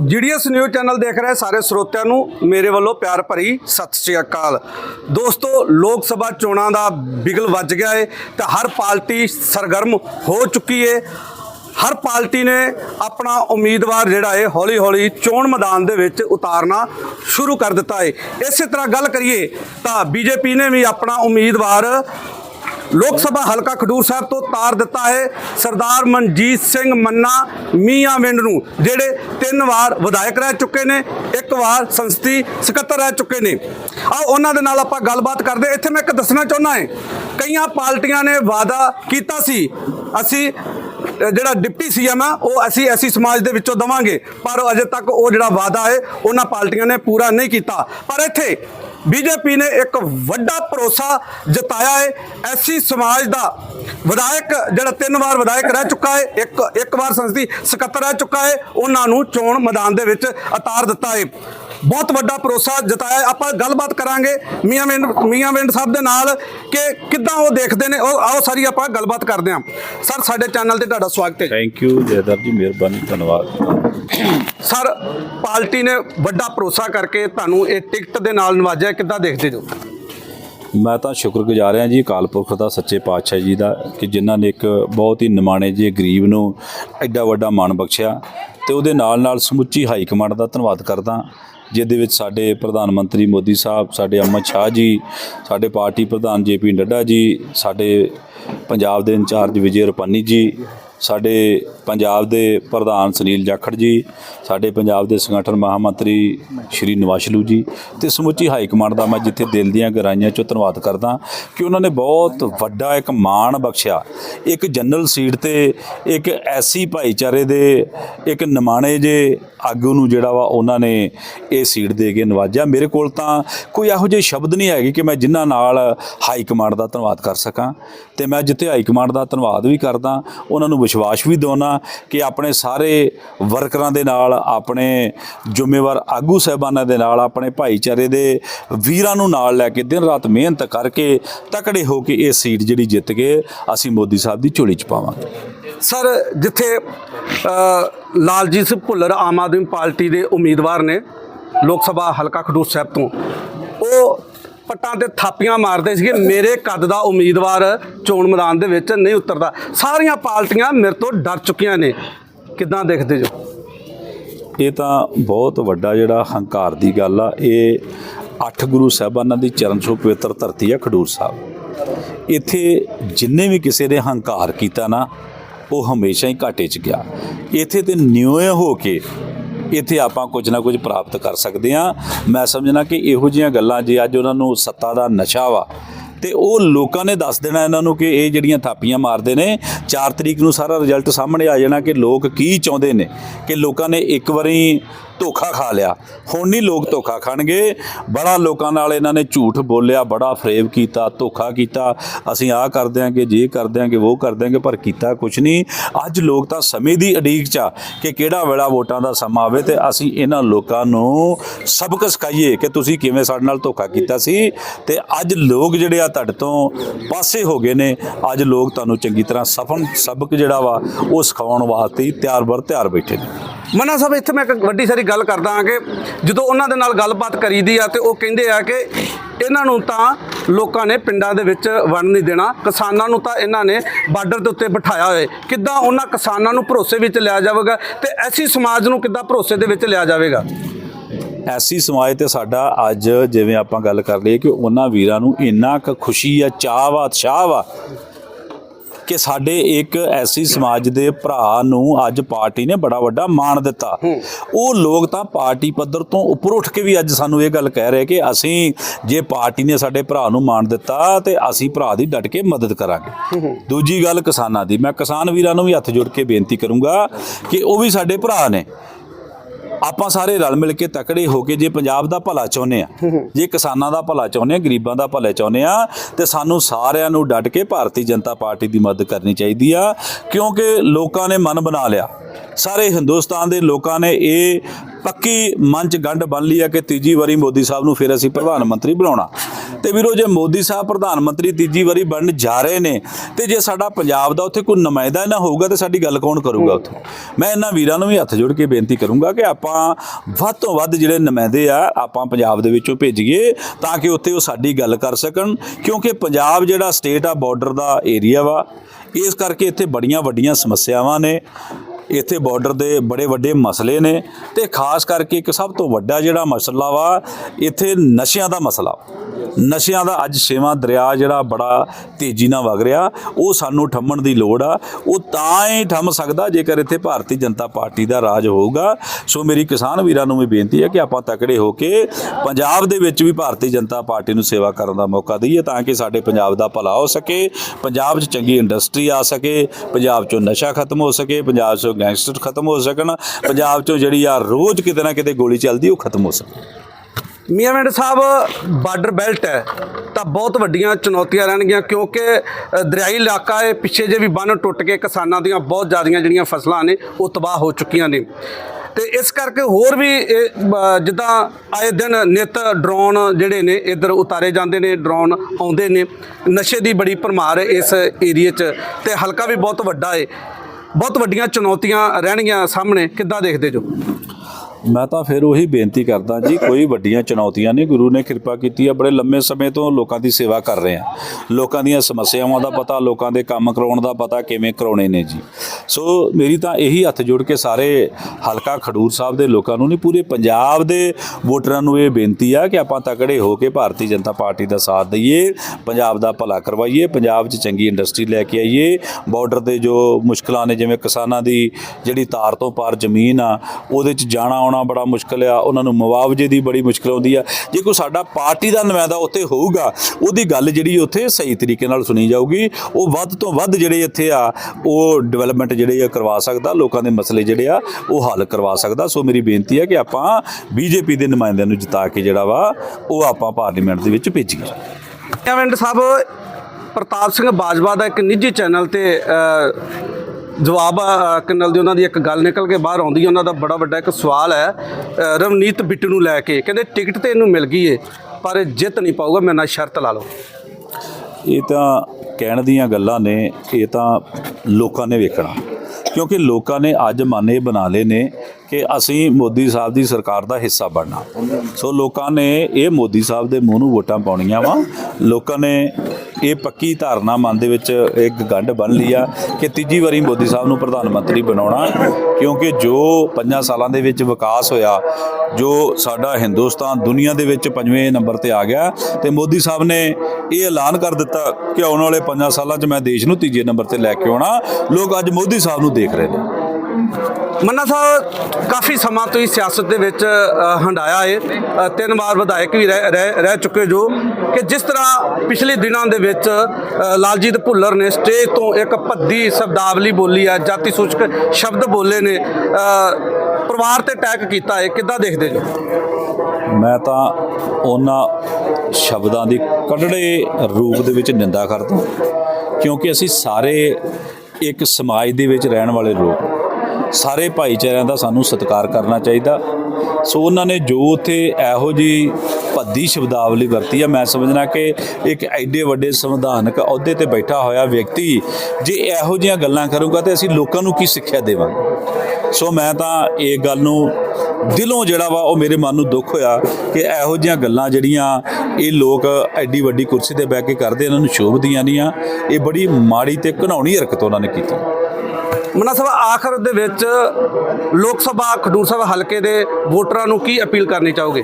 GDS news channel ਦੇਖ ਰਹੇ ਸਾਰੇ ਸਰੋਤਿਆਂ ਨੂੰ ਮੇਰੇ ਵੱਲੋਂ ਪਿਆਰ ਭਰੀ ਸਤਿ ਸ਼੍ਰੀ ਅਕਾਲ। ਦੋਸਤੋ, ਲੋਕ ਸਭਾ ਚੋਣਾਂ ਦਾ ਬਿਗਲ ਵੱਜ ਗਿਆ ਹੈ ਤੇ ਹਰ ਪਾਰਟੀ ਸਰਗਰਮ ਹੋ ਚੁੱਕੀ ਹੈ ਹਰ ਪਾਰਟੀ ਨੇ ਆਪਣਾ ਉਮੀਦਵਾਰ ਜਿਹੜਾ ਹੈ ਹੌਲੀ ਹੌਲੀ ਚੋਣ ਮੈਦਾਨ ਦੇ ਵਿੱਚ ਉਤਾਰਨਾ ਸ਼ੁਰੂ ਕਰ ਦਿੱਤਾ ਹੈ ਇਸੇ ਤਰ੍ਹਾਂ ਗੱਲ ਕਰੀਏ ਤਾਂ ਬੀਜੇਪੀ ਨੇ ਵੀ ਆਪਣਾ ਉਮੀਦਵਾਰ ਲੋਕ ਸਭਾ ਹਲਕਾ ਖਡੂਰ ਸਾਹਿਬ ਤੋਂ ਤਾਰ ਦਿੱਤਾ ਹੈ ਸਰਦਾਰ ਮਨਜੀਤ ਸਿੰਘ ਮੰਨਾ ਮੀਆਂ ਵਿੰਡ ਨੂੰ, ਜਿਹੜੇ ਤਿੰਨ ਵਾਰ ਵਿਧਾਇਕ ਰਹਿ ਚੁੱਕੇ ਨੇ, ਇੱਕ ਵਾਰ ਸੰਸਦੀ ਸਕੱਤਰ ਰਹਿ ਚੁੱਕੇ ਨੇ। ਆਓ ਉਹਨਾਂ ਦੇ ਨਾਲ ਆਪਾਂ ਗੱਲਬਾਤ ਕਰਦੇ ਇੱਥੇ ਮੈਂ ਇੱਕ ਦੱਸਣਾ ਚਾਹੁੰਦਾ ਹਾਂ, ਕਈਆਂ ਪਾਰਟੀਆਂ ਨੇ ਵਾਅਦਾ ਕੀਤਾ ਸੀ, ਅਸੀਂ ਜਿਹੜਾ ਡਿਪਟੀ ਸੀਐਮ ਆ, ਉਹ ਅਸੀਂ ਐਸੀ ਸਮਾਜ ਦੇ ਵਿੱਚੋਂ ਦਵਾਂਗੇ, ਪਰ ਅਜੇ ਤੱਕ ਉਹ ਜਿਹੜਾ ਵਾਅਦਾ ਹੈ, ਉਹਨਾਂ ਪਾਰਟੀਆਂ ਨੇ ਪੂਰਾ ਨਹੀਂ ਕੀਤਾ। ਪਰ ਇੱਥੇ ਬੀਜੇਪੀ ਨੇ ਇੱਕ ਵੱਡਾ ਭਰੋਸਾ ਜਤਾਇਆ ਹੈ। ਐਸੀ ਸਮਾਜ ਦਾ ਵਿਧਾਇਕ, ਜਿਹੜਾ ਤਿੰਨ ਵਾਰ ਵਿਧਾਇਕ ਰਹਿ ਚੁੱਕਾ ਹੈ, ਇੱਕ ਇੱਕ ਵਾਰ ਸੰਸਦੀ ਸਕੱਤਰ ਰਹਿ ਚੁੱਕਾ ਹੈ, ਉਹਨਾਂ ਨੂੰ ਚੋਣ ਮੈਦਾਨ ਦੇ ਵਿੱਚ ਉਤਾਰ ਦਿੱਤਾ ਹੈ। ਬਹੁਤ ਵੱਡਾ ਭਰੋਸਾ ਜਤਾਇਆ। ਆਪਾਂ ਗੱਲਬਾਤ ਕਰਾਂਗੇ ਮੀਆਂ ਵਿੰਡ ਮੀਆਂ ਵਿੰਡ ਸਾਹਿਬ ਦੇ ਨਾਲ ਕਿ ਕਿੱਦਾਂ ਉਹ ਦੇਖਦੇ ਨੇ। ਉਹ ਆਓ ਸਾਰੀ ਆਪਾਂ ਗੱਲਬਾਤ ਕਰਦੇ ਹਾਂ। ਸਰ ਸਾਡੇ ਚੈਨਲ ਤੇ ਤੁਹਾਡਾ ਸਵਾਗਤ ਹੈ ਥੈਂਕ ਯੂ ਜੈਦਰ ਜੀ ਮਿਹਰਬਾਨੀ ਧੰਨਵਾਦ। ਸਰ ਪਾਰਟੀ ਨੇ ਵੱਡਾ ਭਰੋਸਾ ਕਰਕੇ ਤੁਹਾਨੂੰ ਇਹ ਟਿਕਟ ਦੇ ਨਾਲ ਨਵਾਜਿਆ। ਕਿੱਦਾਂ ਦੇਖਦੇ ਜੋ ਮੈਂ ਤਾਂ ਸ਼ੁਕਰਗੁਜ਼ਾਰ ਹਾਂ ਜੀ ਅਕਾਲ ਪੁਰਖ ਦਾ ਸੱਚੇ ਪਾਤਸ਼ਾਹ ਜੀ ਦਾ ਕਿ ਜਿਨ੍ਹਾਂ ਨੇ ਇੱਕ ਬਹੁਤ ਹੀ ਨਿਮਾਣੇ ਜਿਹੇ ਗਰੀਬ ਨੂੰ ਐਡਾ ਵੱਡਾ ਮਾਣ ਬਖਸ਼ਿਆ। ਤੇ ਉਹਦੇ ਨਾਲ ਨਾਲ ਸਮੁੱਚੀ ਹਾਈ ਕਮਾਂਡ ਦਾ ਧੰਨਵਾਦ ਕਰਦਾ। ਜਿਹਦੇ ਵਿੱਚ ਸਾਡੇ ਪ੍ਰਧਾਨ ਮੰਤਰੀ ਮੋਦੀ ਸਾਹਿਬ, ਸਾਡੇ ਅਮਿਤ ਸ਼ਾਹ ਜੀ, ਸਾਡੇ ਪਾਰਟੀ ਪ੍ਰਧਾਨ ਜੇਪੀ ਨੱਡਾ ਜੀ, ਸਾਡੇ ਪੰਜਾਬ ਦੇ ਇੰਚਾਰਜ ਵਿਜੇ ਰੁਪਾਨੀ ਜੀ ਸਾਡੇ ਪੰਜਾਬ ਦੇ ਪ੍ਰਧਾਨ ਸੁਨੀਲ ਜਾਖੜ ਜੀ, ਸਾਡੇ ਪੰਜਾਬ ਦੇ ਸੰਗਠਨ ਮਹਾਮੰਤਰੀ ਸ਼੍ਰੀ ਨਵਾਸ਼ਲੂ ਜੀ ਤੇ ਸਮੁੱਚੀ ਹਾਈ ਕਮਾਂਡ ਦਾ ਮੈਂ ਜਿੱਥੇ ਦਿਲ ਦੀਆਂ ਗਹਿਰਾਈਆਂ ਚੋਂ ਧੰਨਵਾਦ ਕਰਦਾ ਕਿ ਉਹਨਾਂ ਨੇ ਬਹੁਤ ਵੱਡਾ ਇੱਕ ਮਾਣ ਬਖਸ਼ਿਆ। ਇੱਕ ਜਨਰਲ ਸੀਟ ਤੇ ਇੱਕ ਐਸੀ ਭਾਈਚਾਰੇ ਦੇ ਇੱਕ ਨਿਮਾਣੇ ਜੇ ਆਗੂ ਨੂੰ ਜਿਹੜਾ ਵਾ ਉਹਨਾਂ ਨੇ ਇਹ ਸੀਟ ਦੇ ਕੇ ਨਵਾਜਿਆ। ਮੇਰੇ ਕੋਲ ਤਾਂ ਕੋਈ ਇਹੋ ਜਿਹੇ ਸ਼ਬਦ ਨਹੀਂ ਹੈਗੇ ਕਿ ਮੈਂ ਜਿਨ੍ਹਾਂ ਨਾਲ ਹਾਈ ਕਮਾਂਡ ਦਾ ਧੰਨਵਾਦ ਕਰ ਸਕਾਂ ਤੇ ਮੈਂ ਜਿੱਥੇ ਹਾਈ ਕਮਾਂਡ ਦਾ ਧੰਨਵਾਦ ਵੀ ਕਰਦਾ, ਉਹਨਾਂ ਨੂੰ ਵਿਸ਼ਵਾਸ ਵੀ ਦਿਵਾਉਣਾ ਕਿ ਆਪਣੇ ਸਾਰੇ ਵਰਕਰਾਂ ਦੇ ਨਾਲ, ਆਪਣੇ ਜ਼ਿੰਮੇਵਾਰ ਆਗੂ ਸਹਿਬਾਨਾਂ ਦੇ ਨਾਲ, ਆਪਣੇ ਭਾਈਚਾਰੇ ਦੇ ਵੀਰਾਂ ਨੂੰ ਨਾਲ ਲੈ ਕੇ ਦਿਨ ਰਾਤ ਮਿਹਨਤ ਕਰਕੇ ਤਕੜੇ ਹੋ ਕੇ ਇਹ ਸੀਟ ਜਿਹੜੀ ਜਿੱਤ ਕੇ ਅਸੀਂ ਮੋਦੀ ਸਾਹਿਬ ਦੀ ਝੋਲੀ 'ਚ ਪਾਵਾਂਗੇ। ਸਰ, ਜਿੱਥੇ ਲਾਲਜੀਤ ਸਿੰਘ ਭੁੱਲਰ ਆਮ ਆਦਮੀ ਪਾਰਟੀ ਦੇ ਉਮੀਦਵਾਰ ਨੇ ਲੋਕ ਸਭਾ ਹਲਕਾ ਖਡੂਰ ਸਾਹਿਬ ਤੋਂ, ਉਹ ਪੱਟਾਂ ਤੇ ਥਾਪੀਆਂ ਮਾਰਦੇ ਸੀਗੇ। ਮੇਰੇ ਕੱਦ ਦਾ ਉਮੀਦਵਾਰ ਚੋਣ ਮੈਦਾਨ ਦੇ ਵਿੱਚ ਨਹੀਂ ਉਤਰਦਾ। ਸਾਰੀਆਂ ਪਾਰਟੀਆਂ ਮੇਰੇ ਤੋਂ ਡਰ ਚੁੱਕੀਆਂ ਨੇ। ਕਿੱਦਾਂ ਦੇਖਦੇ ਜੋ? ਇਹ ਤਾਂ ਬਹੁਤ ਵੱਡਾ ਜਿਹੜਾ ਹੰਕਾਰ ਦੀ ਗੱਲ ਆ। ਇਹ ਅੱਠ ਗੁਰੂ ਸਾਹਿਬਾਨਾਂ ਦੀ ਚਰਨ ਛੋਹ ਪਵਿੱਤਰ ਧਰਤੀ ਆ ਖਡੂਰ ਸਾਹਿਬ। ਇੱਥੇ ਜਿੰਨੇ ਵੀ ਕਿਸੇ ਨੇ ਹੰਕਾਰ ਕੀਤਾ ਨਾ, ਉਹ ਹਮੇਸ਼ਾ ਹੀ ਘਾਟੇ 'ਚ ਗਿਆ। ਇੱਥੇ ਤੇ ਨਿਉਏ ਹੋ ਕੇ ਇੱਥੇ ਆਪਾਂ ਕੁਝ ਨਾ ਕੁਝ ਪ੍ਰਾਪਤ ਕਰ ਸਕਦੇ ਆ ਮੈਂ ਸਮਝਣਾ ਕਿ ਇਹੋ ਜਿਹੀਆਂ ਗੱਲਾਂ ਜੇ ਅੱਜ ਉਹਨਾਂ ਨੂੰ ਸੱਤਾ ਦਾ ਨਸ਼ਾ ਵਾ, ਤੇ ਉਹ ਲੋਕਾਂ ਨੇ ਦੱਸ ਦੇਣਾ ਇਹਨਾਂ ਨੂੰ ਕਿ ਇਹ ਜਿਹੜੀਆਂ ਥਾਪੀਆਂ ਮਾਰਦੇ ਨੇ 4 ਤਰੀਕ ਨੂੰ ਸਾਰਾ ਰਿਜ਼ਲਟ ਸਾਹਮਣੇ ਆ ਜਾਣਾ ਕਿ ਲੋਕ ਕੀ ਚਾਹੁੰਦੇ ਨੇ। ਕਿ ਲੋਕਾਂ ਨੇ ਇੱਕ ਵਾਰੀ ਧੋਖਾ ਖਾ ਲਿਆ। ਹੁਣ ਨਹੀਂ ਲੋਕ ਧੋਖਾ ਖਾਣਗੇ। ਬੜਾ ਲੋਕਾਂ ਨਾਲ ਇਹਨਾਂ ਨੇ ਝੂਠ ਬੋਲਿਆ, ਬੜਾ ਫਰੇਬ ਕੀਤਾ, ਧੋਖਾ ਕੀਤਾ। ਅਸੀਂ ਆਹ ਕਰ ਦਿਆਂਗੇ ਜੇ ਕਰ ਦਿਆਂਗੇ ਉਹ ਕਰ ਦਿਆਂਗੇ ਪਰ ਕੀਤਾ ਕੁਝ ਨਹੀਂ। ਅੱਜ ਲੋਕ ਤਾਂ ਸਮੇਂ ਦੀ ਅਡੀਕ ਚ ਆ ਕਿ ਕਿਹੜਾ ਵੇਲਾ ਵੋਟਾਂ ਦਾ ਸਮਾਂ ਆਵੇ ਤੇ ਅਸੀਂ ਇਹਨਾਂ ਲੋਕਾਂ ਨੂੰ ਸਬਕ ਸਿਖਾਈਏ ਕਿ ਤੁਸੀਂ ਕਿਵੇਂ ਸਾਡੇ ਨਾਲ ਧੋਖਾ ਕੀਤਾ ਸੀ। ਤੇ ਅੱਜ ਲੋਕ ਜਿਹੜੇ ਆ ਤੁਹਾਡੇ ਤੋਂ ਪਾਸੇ ਹੋ ਗਏ ਨੇ। ਅੱਜ ਲੋਕ ਤੁਹਾਨੂੰ ਚੰਗੀ ਤਰ੍ਹਾਂ ਸਫਲ ਸਬਕ ਜਿਹੜਾ ਵਾ ਉਹ ਸਿਖਾਉਣ ਵਾਸਤੇ ਹੀ ਤਿਆਰ ਬਰ ਤਿਆਰ ਬੈਠੇ ਨੇ। ਮਨਾ ਸਾਹਿਬ, ਇੱਥੇ ਮੈਂ ਇੱਕ ਵੱਡੀ ਸਾਰੀ ਗੱਲ ਕਰਦਾ ਹਾਂ ਕਿ ਜਦੋਂ ਉਹਨਾਂ ਦੇ ਨਾਲ ਗੱਲਬਾਤ ਕਰੀਦੀ ਆ ਤੇ ਉਹ ਕਹਿੰਦੇ ਆ ਕਿ ਇਹਨਾਂ ਨੂੰ ਤਾਂ ਲੋਕਾਂ ਨੇ ਪਿੰਡਾਂ ਦੇ ਵਿੱਚ ਵੜਨ ਨਹੀਂ ਦੇਣਾ, ਕਿਸਾਨਾਂ ਨੂੰ ਤਾਂ ਇਹਨਾਂ ਨੇ ਬਾਰਡਰ ਦੇ ਉੱਤੇ ਬਿਠਾਇਆ ਹੋਇਆ ਕਿੱਦਾਂ ਉਹਨਾਂ ਕਿਸਾਨਾਂ ਨੂੰ ਭਰੋਸੇ ਵਿੱਚ ਲਿਆ ਜਾਵੇਗਾ ਤੇ ਐਸੀ ਸਮਾਜ ਨੂੰ ਕਿੱਦਾਂ ਭਰੋਸੇ ਦੇ ਵਿੱਚ ਲਿਆ ਜਾਵੇਗਾ? ਐਸੀ ਸਮਾਜ ਤੇ ਸਾਡਾ ਅੱਜ ਜਿਵੇਂ ਆਪਾਂ ਗੱਲ ਕਰ ਲਈਏ ਕਿ ਉਹਨਾਂ ਵੀਰਾਂ ਨੂੰ ਇੰਨਾ ਕੁ ਖੁਸ਼ੀ ਆ ਚਾਹ ਵਾ, ਉਤਸ਼ਾਹ ਵਾ ਕਿ ਸਾਡੇ ਇੱਕ ਐਸੀ ਸਮਾਜ ਦੇ ਭਰਾ ਨੂੰ ਅੱਜ ਪਾਰਟੀ ਨੇ ਬੜਾ ਵੱਡਾ ਮਾਣ ਦਿੱਤਾ। ਉਹ ਲੋਕ ਤਾਂ ਪਾਰਟੀ ਪੱਧਰ ਤੋਂ ਉੱਪਰ ਉੱਠ ਕੇ ਵੀ ਅੱਜ ਸਾਨੂੰ ਇਹ ਗੱਲ ਕਹਿ ਰਹੇ ਕਿ ਅਸੀਂ ਜੇ ਪਾਰਟੀ ਨੇ ਸਾਡੇ ਭਰਾ ਨੂੰ ਮਾਣ ਦਿੱਤਾ ਤੇ ਅਸੀਂ ਭਰਾ ਦੀ ਡਟ ਕੇ ਮਦਦ ਕਰਾਂਗੇ। ਦੂਜੀ ਗੱਲ ਕਿਸਾਨਾਂ ਦੀ। ਮੈਂ ਕਿਸਾਨ ਵੀਰਾਂ ਨੂੰ ਵੀ ਹੱਥ ਜੋੜ ਕੇ ਬੇਨਤੀ ਕਰੂੰਗਾ ਕਿ ਉਹ ਵੀ ਸਾਡੇ ਭਰਾ ਨੇ। ਆਪਾਂ ਸਾਰੇ ਰਲ ਮਿਲ ਕੇ ਤਕੜੇ ਹੋ ਕੇ ਜੇ ਪੰਜਾਬ ਦਾ ਭਲਾ ਚਾਹੁੰਦੇ ਆ ਜੇ ਕਿਸਾਨਾਂ ਦਾ ਭਲਾ ਚਾਹੁੰਦੇ ਆ ਗਰੀਬਾਂ ਦਾ ਭਲਾ ਚਾਹੁੰਦੇ ਆ ਤੇ ਸਾਨੂੰ ਸਾਰਿਆਂ ਨੂੰ ਡਟ ਕੇ ਭਾਰਤੀ ਜਨਤਾ ਪਾਰਟੀ ਦੀ ਮਦਦ ਕਰਨੀ ਚਾਹੀਦੀ ਆ ਕਿਉਂਕਿ ਲੋਕਾਂ ਨੇ ਮਨ ਬਣਾ ਲਿਆ। ਸਾਰੇ ਹਿੰਦੁਸਤਾਨ ਦੇ ਲੋਕਾਂ ਨੇ ਇਹ ਪੱਕੀ ਮਨ ਚ ਗੰਢ ਬੰਨ ਲਈ ਆ ਕਿ ਤੀਜੀ ਵਾਰੀ ਮੋਦੀ ਸਾਹਿਬ ਨੂੰ ਫਿਰ ਅਸੀਂ ਪ੍ਰਧਾਨ ਮੰਤਰੀ ਬਣਾਉਣਾ। ਤੇ ਵੀਰੋ, ਜੇ ਮੋਦੀ ਸਾਹਿਬ ਪ੍ਰਧਾਨ ਮੰਤਰੀ ਤੀਜੀ ਵਾਰੀ ਬਣਨ ਜਾ ਰਹੇ ਨੇ, ਤੇ ਜੇ ਸਾਡਾ ਪੰਜਾਬ ਦਾ ਉੱਥੇ ਕੋਈ ਨੁਮਾਇੰਦਾ ਨਾ ਹੋਊਗਾ, ਤੇ ਸਾਡੀ ਗੱਲ ਕੌਣ ਕਰੂਗਾ ਉੱਥੇ? ਮੈਂ ਇਹਨਾਂ ਵੀਰਾਂ ਨੂੰ ਵੀ ਹੱਥ ਜੋੜ ਕੇ ਬੇਨਤੀ ਕਰੂੰਗਾ ਕਿ ਆਪਾਂ ਵੱਧ ਤੋਂ ਵੱਧ ਜਿਹੜੇ ਨੁਮਾਇੰਦੇ ਆ, ਆਪਾਂ ਪੰਜਾਬ ਦੇ ਵਿੱਚੋਂ ਭੇਜੀਏ, ਤਾਂ ਕਿ ਉੱਥੇ ਉਹ ਸਾਡੀ ਗੱਲ ਕਰ ਸਕਣ, ਕਿਉਂਕਿ ਪੰਜਾਬ ਜਿਹੜਾ ਸਟੇਟ ਆ, ਬਾਰਡਰ ਦਾ ਏਰੀਆ ਵਾ, ਇਸ ਕਰਕੇ ਇੱਥੇ ਬੜੀਆਂ ਵੱਡੀਆਂ ਸਮੱਸਿਆਵਾਂ ਨੇ। ਇੱਥੇ ਬਾਰਡਰ ਦੇ ਬੜੇ ਵੱਡੇ ਮਸਲੇ ਨੇ ਤੇ ਖਾਸ ਕਰਕੇ ਇੱਕ ਸਭ ਤੋਂ ਵੱਡਾ ਜਿਹੜਾ ਮਸਲਾ ਵਾ, ਇੱਥੇ ਨਸ਼ਿਆਂ ਦਾ ਮਸਲਾ। ਨਸ਼ਿਆਂ ਦਾ ਅੱਜ ਛੇਵਾਂ ਦਰਿਆ ਜਿਹੜਾ ਬੜਾ ਤੇਜ਼ੀ ਨਾਲ ਵਗ ਰਿਹਾ, ਉਹ ਸਾਨੂੰ ਠੰਮਣ ਦੀ ਲੋੜ ਆ। ਉਹ ਤਾਂ ਹੀ ਠੰਮ ਸਕਦਾ ਜੇਕਰ ਇੱਥੇ ਭਾਰਤੀ ਜਨਤਾ ਪਾਰਟੀ ਦਾ ਰਾਜ ਹੋਊਗਾ। ਸੋ ਮੇਰੀ ਕਿਸਾਨ ਵੀਰਾਂ ਨੂੰ ਵੀ ਬੇਨਤੀ ਹੈ ਕਿ ਆਪਾਂ ਤਕੜੇ ਹੋ ਕੇ ਪੰਜਾਬ ਦੇ ਵਿੱਚ ਵੀ ਭਾਰਤੀ ਜਨਤਾ ਪਾਰਟੀ ਨੂੰ ਸੇਵਾ ਕਰਨ ਦਾ ਮੌਕਾ ਦਈਏ ਤਾਂ ਕਿ ਸਾਡੇ ਪੰਜਾਬ ਦਾ ਭਲਾ ਹੋ ਸਕੇ, ਪੰਜਾਬ 'ਚ ਚੰਗੀ ਇੰਡਸਟਰੀ ਆ ਸਕੇ, ਪੰਜਾਬ 'ਚੋਂ ਨਸ਼ਾ ਖਤਮ ਹੋ ਸਕੇ, ਪੰਜਾਬ 'ਚੋਂ ਗੈਂਗਸਟਰ ਖਤਮ ਹੋ ਸਕਣ, ਪੰਜਾਬ 'ਚੋਂ ਜਿਹੜੀ ਆ ਰੋਜ਼ ਕਿਤੇ ਨਾ ਕਿਤੇ ਗੋਲੀ ਚੱਲਦੀ, ਉਹ ਖਤਮ ਹੋ ਸਕੇ। ਮੀਆਂ ਮਿੰਟ ਸਾਹਿਬ ਬਾਰਡਰ ਬੈਲਟ ਹੈ ਤਾਂ ਬਹੁਤ ਵੱਡੀਆਂ ਚੁਣੌਤੀਆਂ ਰਹਿਣਗੀਆਂ ਕਿਉਂਕਿ ਦਰਿਆਈ ਇਲਾਕਾ ਹੈ ਪਿੱਛੇ ਜੇ ਵੀ ਬੰਨ ਟੁੱਟ ਕੇ ਕਿਸਾਨਾਂ ਦੀਆਂ ਬਹੁਤ ਜ਼ਿਆਦੀਆਂ ਜਿਹੜੀਆਂ ਫਸਲਾਂ ਨੇ ਉਹ ਤਬਾਹ ਹੋ ਚੁੱਕੀਆਂ ਨੇ। ਤੇ ਇਸ ਕਰਕੇ ਹੋਰ ਵੀ ਇਹ, ਜਿੱਦਾਂ ਆਏ ਦਿਨ ਨਿਤ ਡਰੋਨ ਜਿਹੜੇ ਨੇ ਇੱਧਰ ਉਤਾਰੇ ਜਾਂਦੇ ਨੇ ਡਰੋਨ ਆਉਂਦੇ ਨੇ ਨਸ਼ੇ ਦੀ ਬੜੀ ਭਰਮਾਰ ਹੈ ਇਸ ਏਰੀਏ 'ਚ ਤੇ ਹਲਕਾ ਵੀ ਬਹੁਤ ਵੱਡਾ ਹੈ। ਬਹੁਤ ਵੱਡੀਆਂ ਚੁਣੌਤੀਆਂ ਰਹਿਣਗੀਆਂ ਸਾਹਮਣੇ ਕਿੱਦਾਂ ਦੇਖਦੇ ਜੋ? ਮੈਂ ਤਾਂ ਫਿਰ ਉਹੀ ਬੇਨਤੀ ਕਰਦਾ ਜੀ, ਕੋਈ ਵੱਡੀਆਂ ਚੁਣੌਤੀਆਂ ਨਹੀਂ, ਗੁਰੂ ਨੇ ਕਿਰਪਾ ਕੀਤੀ ਆ, ਬੜੇ ਲੰਮੇ ਸਮੇਂ ਤੋਂ ਲੋਕਾਂ ਦੀ ਸੇਵਾ ਕਰ ਰਹੇ ਆ। ਲੋਕਾਂ ਦੀਆਂ ਸਮੱਸਿਆਵਾਂ ਦਾ ਪਤਾ, ਲੋਕਾਂ ਦੇ ਕੰਮ ਕਰਾਉਣ ਦਾ ਪਤਾ, ਕਿਵੇਂ ਕਰਾਉਣੇ ਨੇ ਜੀ। ਸੋ ਮੇਰੀ ਤਾਂ ਇਹੀ ਹੱਥ ਜੋੜ ਕੇ ਸਾਰੇ ਹਲਕਾ ਖਡੂਰ ਸਾਹਿਬ ਦੇ ਲੋਕਾਂ ਨੂੰ ਨਹੀਂ, ਪੂਰੇ ਪੰਜਾਬ ਦੇ ਵੋਟਰਾਂ ਨੂੰ ਇਹ ਬੇਨਤੀ ਆ ਕਿ ਆਪਾਂ ਤਕੜੇ ਹੋ ਕੇ ਭਾਰਤੀ ਜਨਤਾ ਪਾਰਟੀ ਦਾ ਸਾਥ ਦਈਏ, ਪੰਜਾਬ ਦਾ ਭਲਾ ਕਰਵਾਈਏ, ਪੰਜਾਬ 'ਚ ਚੰਗੀ ਇੰਡਸਟਰੀ ਲੈ ਕੇ ਆਈਏ। ਬਾਰਡਰ ਤੇ ਜੋ ਮੁਸ਼ਕਲਾਂ ਨੇ, ਜਿਵੇਂ ਕਿਸਾਨਾਂ ਦੀ ਜਿਹੜੀ ਤਾਰ ਤੋਂ ਪਾਰ ਜ਼ਮੀਨ ਆ, ਉਹਦੇ 'ਚ ਜਾਣਾ ਆਉਣਾ ਬੜਾ ਮੁਸ਼ਕਲ ਆ, ਉਹਨਾਂ ਨੂੰ ਮੁਆਵਜ਼ੇ ਦੀ ਬੜੀ ਮੁਸ਼ਕਲ ਆਉਂਦੀ ਆ। ਜੇ ਕੋਈ ਸਾਡਾ ਪਾਰਟੀ ਦਾ ਨੁਮਾਇੰਦਾ ਉੱਥੇ ਹੋਊਗਾ, ਉਹਦੀ ਗੱਲ ਜਿਹੜੀ ਉੱਥੇ ਸਹੀ ਤਰੀਕੇ ਨਾਲ ਸੁਣੀ ਜਾਊਗੀ। ਉਹ ਵੱਧ ਤੋਂ ਵੱਧ ਜਿਹੜੇ ਇੱਥੇ ਆ, ਉਹ ਡਿਵੈਲਪਮੈਂਟ ਜਿਹੜੇ ਆ, ਕਰਵਾ ਸਕਦਾ, ਲੋਕਾਂ ਦੇ ਮਸਲੇ ਜਿਹੜੇ ਆ, ਉਹ ਹੱਲ ਕਰਵਾ ਸਕਦਾ। ਸੋ ਮੇਰੀ ਬੇਨਤੀ ਹੈ ਕਿ ਆਪਾਂ ਬੀਜੇਪੀ ਦੇ ਨੁਮਾਇੰਦਿਆਂ ਨੂੰ ਜਿਤਾ ਕੇ ਜਿਹੜਾ ਵਾ, ਉਹ ਆਪਾਂ ਪਾਰਲੀਮੈਂਟ ਦੇ ਵਿੱਚ ਭੇਜੀਏ। ਕੈਵਿੰਡ ਸਾਹਿਬ, ਪ੍ਰਤਾਪ ਸਿੰਘ ਬਾਜਵਾ ਦਾ ਇੱਕ ਨਿੱਜੀ ਚੈਨਲ ਤੇ ਜਵਾਬ ਅ, ਕਿੰਨਲ ਦੀ ਉਹਨਾਂ ਦੀ ਇੱਕ ਗੱਲ ਨਿਕਲ ਕੇ ਬਾਹਰ ਆਉਂਦੀ ਹੈ। ਉਹਨਾਂ ਦਾ ਬੜਾ ਵੱਡਾ ਇੱਕ ਸਵਾਲ ਹੈ ਰਵਨੀਤ ਬਿੱਟੂ ਨੂੰ ਲੈ ਕੇ। ਕਹਿੰਦੇ ਟਿਕਟ ਤੇ ਇਹਨੂੰ ਮਿਲ ਗਈ ਏ ਪਰ ਇਹ ਜਿੱਤ ਨਹੀਂ ਪਾਊਗਾ ਮੇਰੇ ਨਾਲ ਸ਼ਰਤ ਲਾ ਲਓ। ਇਹ ਤਾਂ ਕਹਿਣ ਦੀਆਂ ਗੱਲਾਂ ਨੇ ਇਹ ਤਾਂ ਲੋਕਾਂ ਨੇ ਵੇਖਣਾ। ਕਿਉਂਕਿ ਲੋਕਾਂ ਨੇ ਅੱਜ ਮਨ ਇਹ ਬਣਾ ਲਏ ਨੇ ਕਿ ਅਸੀਂ ਮੋਦੀ ਸਾਹਿਬ ਦੀ ਸਰਕਾਰ ਦਾ ਹਿੱਸਾ ਬਣਨਾ। ਸੋ ਲੋਕਾਂ ਨੇ ਇਹ ਮੋਦੀ ਸਾਹਿਬ ਦੇ ਮੂੰਹ ਨੂੰ ਵੋਟਾਂ ਪਾਉਣੀਆਂ ਵਾ। ਲੋਕਾਂ ਨੇ ਇਹ ਪੱਕੀ ਧਾਰਨਾ ਮਨ ਦੇ ਵਿੱਚ ਇੱਕ ਗੰਢ ਬਣ ਲਈ ਆ ਕਿ ਤੀਜੀ ਵਾਰੀ ਮੋਦੀ ਸਾਹਿਬ ਨੂੰ ਪ੍ਰਧਾਨ ਮੰਤਰੀ ਬਣਾਉਣਾ, ਕਿਉਂਕਿ ਜੋ ਪੰਜਾਂ ਸਾਲਾਂ ਦੇ ਵਿੱਚ ਵਿਕਾਸ ਹੋਇਆ, ਜੋ ਸਾਡਾ ਹਿੰਦੁਸਤਾਨ ਦੁਨੀਆ ਦੇ ਵਿੱਚ ਪੰਜਵੇਂ ਨੰਬਰ ਤੇ ਆ ਗਿਆ ਤੇ ਮੋਦੀ ਸਾਹਿਬ ਨੇ ਇਹ ਐਲਾਨ ਕਰ ਦਿੱਤਾ ਕਿ ਆਉਣ ਵਾਲੇ ਪੰਜਾਂ ਸਾਲਾਂ 'ਚ ਮੈਂ ਦੇਸ਼ ਨੂੰ ਤੀਜੇ ਨੰਬਰ ਤੇ ਲੈ ਕੇ ਆਉਣਾ। ਲੋਕ ਅੱਜ ਮੋਦੀ ਸਾਹਿਬ ਨੂੰ ਦੇਖ ਰਹੇ ਨੇ। ਮੰਨਾ ਸਾਹਿਬ ਕਾਫੀ ਸਮਾਂ ਤੋਂ ਹੀ ਸਿਆਸਤ ਦੇ ਵਿੱਚ ਅ, ਹੰਡਾਇਆ ਏ। ਤਿੰਨ ਵਾਰ ਵਿਧਾਇਕ ਵੀ ਰਹਿ ਰਹਿ- ਰਹਿ ਚੁੱਕੇ ਜੋ ਕਿ ਜਿਸ ਤਰ੍ਹਾਂ ਪਿਛਲੇ ਦਿਨਾਂ ਦੇ ਵਿੱਚ ਲਾਲਜੀਤ ਭੁੱਲਰ ਨੇ ਸਟੇਜ ਤੋਂ ਇੱਕ ਭੱਦੀ ਸ਼ਬਦਾਵਲੀ ਬੋਲੀ ਹੈ ਜਾਤੀ ਸੂਚਕ ਸ਼ਬਦ ਬੋਲੇ ਨੇ। ਪਰਿਵਾਰ ਤੇ ਅਟੈਕ ਕੀਤਾ ਹੈ ਕਿੱਦਾਂ ਦੇਖਦੇ ਜੋ? ਮੈਂ ਤਾਂ ਉਹਨਾਂ ਸ਼ਬਦਾਂ ਦੀ ਕੱਢੜੇ ਰੂਪ ਦੇ ਵਿੱਚ ਨਿੰਦਾ ਕਰਦਾ ਕਿਉਂਕਿ ਅਸੀਂ ਸਾਰੇ ਇੱਕ ਸਮਾਜ ਦੇ ਵਿੱਚ ਰਹਿਣ ਵਾਲੇ ਲੋਕ ਸਾਰੇ ਭਾਈਚਾਰਿਆਂ ਦਾ ਸਾਨੂੰ ਸਤਿਕਾਰ ਕਰਨਾ ਚਾਹੀਦਾ। ਸੋ ਉਹਨਾਂ ਨੇ ਜੋ ਉੱਥੇ ਇਹੋ ਜੀ ਭੱਦੀ ਸ਼ਬਦਾਵਲੀ ਵਰਤੀ ਆ, ਮੈਂ ਸਮਝਣਾ ਕਿ ਇੱਕ ਐਡੇ ਵੱਡੇ ਸੰਵਿਧਾਨਕ ਅਹੁਦੇ ਤੇ ਬੈਠਾ ਹੋਇਆ ਵਿਅਕਤੀ ਜੇ ਇਹੋ ਜਿਹੀਆਂ ਗੱਲਾਂ ਕਰੂਗਾ ਤੇ ਅਸੀਂ ਲੋਕਾਂ ਨੂੰ ਕੀ ਸਿੱਖਿਆ ਦੇਵਾਂਗੇ? ਸੋ ਮੈਂ ਤਾਂ ਇਹ ਗੱਲ ਨੂੰ ਦਿਲੋਂ ਜਿਹੜਾ ਵਾ ਉਹ ਮੇਰੇ ਮਨ ਨੂੰ ਦੁੱਖ ਹੋਇਆ ਕਿ ਇਹੋ ਜਿਹੀਆਂ ਗੱਲਾਂ ਜਿਹੜੀਆਂ ਇਹ ਲੋਕ ਐਡੀ ਵੱਡੀ ਕੁਰਸੀ ਤੇ ਬਹਿ ਕੇ ਕਰਦੇ, ਇਹਨਾਂ ਨੂੰ ਸ਼ੋਭਦੀਆਂ ਨਹੀਂ ਆ। ਇਹ ਬੜੀ ਮਾੜੀ ਤੇ ਘਿਨਾਉਣੀ ਹਰਕਤ ਉਹਨਾਂ ਨੇ ਕੀਤੀ। ਮੰਨਾ ਸਾਹਿਬ ਆਖਰ ਦੇ ਵਿੱਚ ਲੋਕ ਸਭਾ ਖਡੂਰ ਸਾਹਿਬ ਹਲਕੇ ਦੇ ਵੋਟਰਾਂ ਨੂੰ ਕੀ ਅਪੀਲ ਕਰਨੀ ਚਾਹੋਗੇ?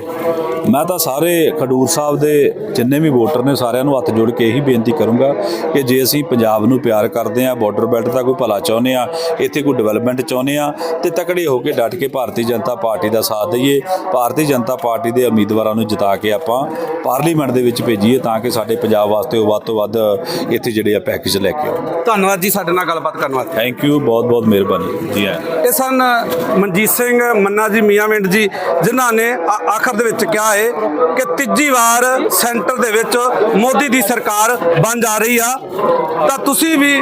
ਮੈਂ ਤਾਂ ਸਾਰੇ ਖਡੂਰ ਸਾਹਿਬ ਦੇ ਜਿੰਨੇ ਵੀ ਵੋਟਰ ਨੇ ਸਾਰਿਆਂ ਨੂੰ ਹੱਥ ਜੋੜ ਕੇ ਇਹੀ ਬੇਨਤੀ ਕਰੂੰਗਾ ਕਿ ਜੇ ਅਸੀਂ ਪੰਜਾਬ ਨੂੰ ਪਿਆਰ ਕਰਦੇ ਹਾਂ ਬਾਰਡਰ ਬੈਲਟ ਦਾ ਕੋਈ ਭਲਾ ਚਾਹੁੰਦੇ ਆ ਇੱਥੇ ਕੋਈ ਡਿਵੈਲਪਮੈਂਟ ਚਾਹੁੰਦੇ ਆ ਤੇ ਤਕੜੇ ਹੋ ਕੇ ਡਟ ਕੇ ਭਾਰਤੀ ਜਨਤਾ ਪਾਰਟੀ ਦਾ ਸਾਥ ਦਈਏ ਭਾਰਤੀ ਜਨਤਾ ਪਾਰਟੀ ਦੇ ਉਮੀਦਵਾਰਾਂ ਨੂੰ ਜਿਤਾ ਕੇ ਆਪਾਂ ਪਾਰਲੀਮੈਂਟ ਦੇ ਵਿੱਚ ਭੇਜੀਏ ਤਾਂ ਕਿ ਸਾਡੇ ਪੰਜਾਬ ਵਾਸਤੇ ਉਹ ਵੱਧ ਤੋਂ ਵੱਧ ਇੱਥੇ ਜਿਹੜੇ ਆ ਪੈਕੇਜ ਲੈ ਕੇ ਆਉਣ। ਧੰਨਵਾਦ ਜੀ ਸਾਡੇ ਨਾਲ ਗੱਲਬਾਤ ਕਰਨ ਵਾਸਤੇ। ਥੈਂਕ ਯੂ ਬਹੁਤ ਬਹੁਤ ਮਿਹਰਬਾਨੀ। ਜੀ ਆਇਆਂ ਇਹ ਸਨ ਮਨਜੀਤ ਸਿੰਘ, ਮੰਨਾ ਜੀ ਮੀਆਂਵਿੰਡ ਜੀ, ਜਿਨ੍ਹਾਂ ਨੇ ਆਖਰ ਦੇ ਵਿੱਚ ਕਿਹਾ ਹੈ ਕਿ ਤੀਜੀ ਵਾਰ ਸੈਂਟਰ ਦੇ ਵਿੱਚ ਮੋਦੀ ਦੀ ਸਰਕਾਰ ਬਣ ਜਾ ਰਹੀ ਆ। ਤਾਂ ਤੁਸੀਂ ਵੀ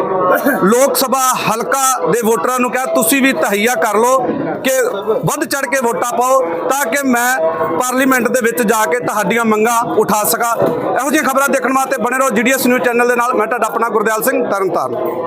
ਲੋਕ ਸਭਾ ਹਲਕਾ ਦੇ ਵੋਟਰਾਂ ਨੂੰ ਕਿਹਾ, ਤੁਸੀਂ ਵੀ ਤਹਈਆ ਕਰ ਲਓ ਕਿ ਵੱਧ ਚੜ ਕੇ ਵੋਟਾਂ ਪਾਓ ਤਾਂ ਕਿ ਮੈਂ ਪਾਰਲੀਮੈਂਟ ਦੇ ਵਿੱਚ ਜਾ ਕੇ ਤੁਹਾਡੀਆਂ ਮੰਗਾਂ ਉਠਾ ਸਕਾਂ। ਇਹੋ ਜਿਹੀਆਂ ਖਬਰਾਂ ਦੇਖਣ ਵਾਸਤੇ ਬਣੇ ਰਹੋ ਜੀਡੀਐਸ ਨਿਊਜ਼ ਚੈਨਲ ਦੇ ਨਾਲ। ਮੈਂ ਤੁਹਾਡਾ ਆਪਣਾ ਗੁਰਦਿਆਲ ਸਿੰਘ, ਤਰਨਤਾਰਨ।